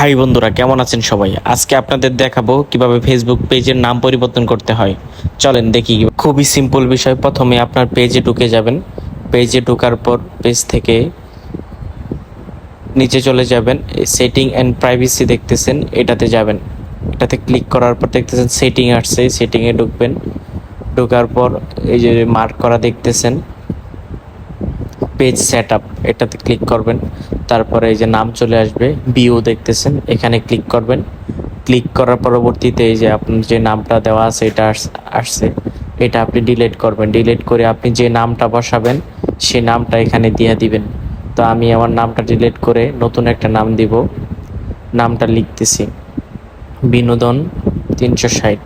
High বন্ধুরা, কেমন আছেন সবাই? আজকে আপনাদের দেখাবো কীভাবে ফেসবুক পেজের নাম পরিবর্তন করতে হয়। চলেন দেখি খুবই সিম্পল বিষয়। প্রথমে আপনার পেজে ঢুকে যাবেন। পেজে ঢোকার পর পেজ থেকে নিচে চলে যাবেন। সেটিং অ্যান্ড প্রাইভেসি দেখতেছেন, এটাতে যাবেন। এটাতে ক্লিক করার পর দেখতেছেন সেটিং আসছে। সেটিংয়ে ঢুকবেন। ঢোকার পর এই যে মার্ক করা দেখতেছেন। পেজ সেট আপ এটাতে ক্লিক করবেন। তারপরে এই যে নাম চলে আসবে বিও দেখতেছেন, এখানে ক্লিক করবেন। ক্লিক করার পরবর্তীতে এই যে আপনার যে নামটা দেওয়া আছে, এটা আসছে। এটা আপনি ডিলিট করবেন। ডিলিট করে আপনি যে নামটা বসাবেন, সে নামটা এখানে দিয়ে দিবেন। তো আমি আমার নামটা ডিলিট করে নতুন একটা নাম দিব। নামটা লিখতেছি। বিনোদন তিনশো ষাট।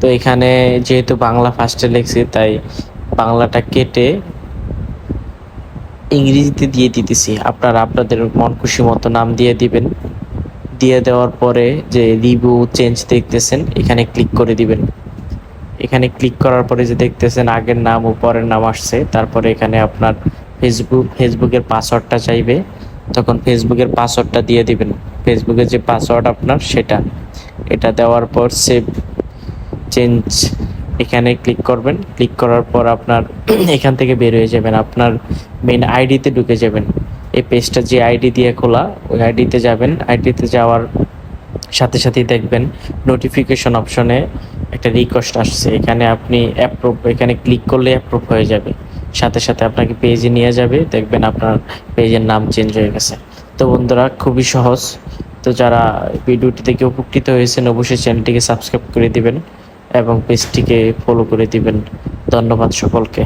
তো এখানে যেহেতু বাংলা ফার্স্টে লিখছি, তাই বাংলাটা কেটে ইংরেজিতে দিয়ে দিতেছি। আপনারা আপনাদের মন খুশি মতো নাম দিয়ে দিবেন। দিয়ে দেওয়ার পরে যে রিভিউ চেঞ্জ দেখতেছেন, এখানে ক্লিক করে দিবেন। এখানে ক্লিক করার পরে যে দেখতেছেন আগের নাম ও পরের নাম আসছে, তারপরে এখানে আপনার ফেসবুক ফেসবুকের পাসওয়ার্ডটা চাইবে, তখন ফেসবুকের পাসওয়ার্ডটা দিয়ে দিবেন। ফেসবুকের যে পাসওয়ার্ড আপনার, সেটা। এটা দেওয়ার পর সেভ চেঞ্জ এখানে ক্লিক করবেন। ক্লিক করার পর আপনার এখান থেকে বের হয়ে যাবেন। আপনার মেন আইডিতে ঢুকে যাবেন। এই পেজটা যে আইডি দিয়ে খোলা, ওই আইডিতে যাবেন। আইডিতে যাওয়ার সাথে সাথেই দেখবেন নোটিফিকেশন অপশনে একটা রিকোয়েস্ট আসছে। এখানে আপনি অ্যাপ্রুভ এখানে ক্লিক করলে অ্যাপ্রুভ হয়ে যাবে। সাথে সাথে আপনাকে পেজে নিয়ে যাবে। দেখবেন আপনার পেজের নাম চেঞ্জ হয়ে গেছে। তো বন্ধুরা, খুবই সহজ। তো যারা ভিডিওটি থেকে উপকৃত হয়েছেন, অবশ্যই চ্যানেলটিকে সাবস্ক্রাইব করে দিবেন। এবং পেজটিকে ফলো করে দিবেন। ধন্যবাদ সকলকে।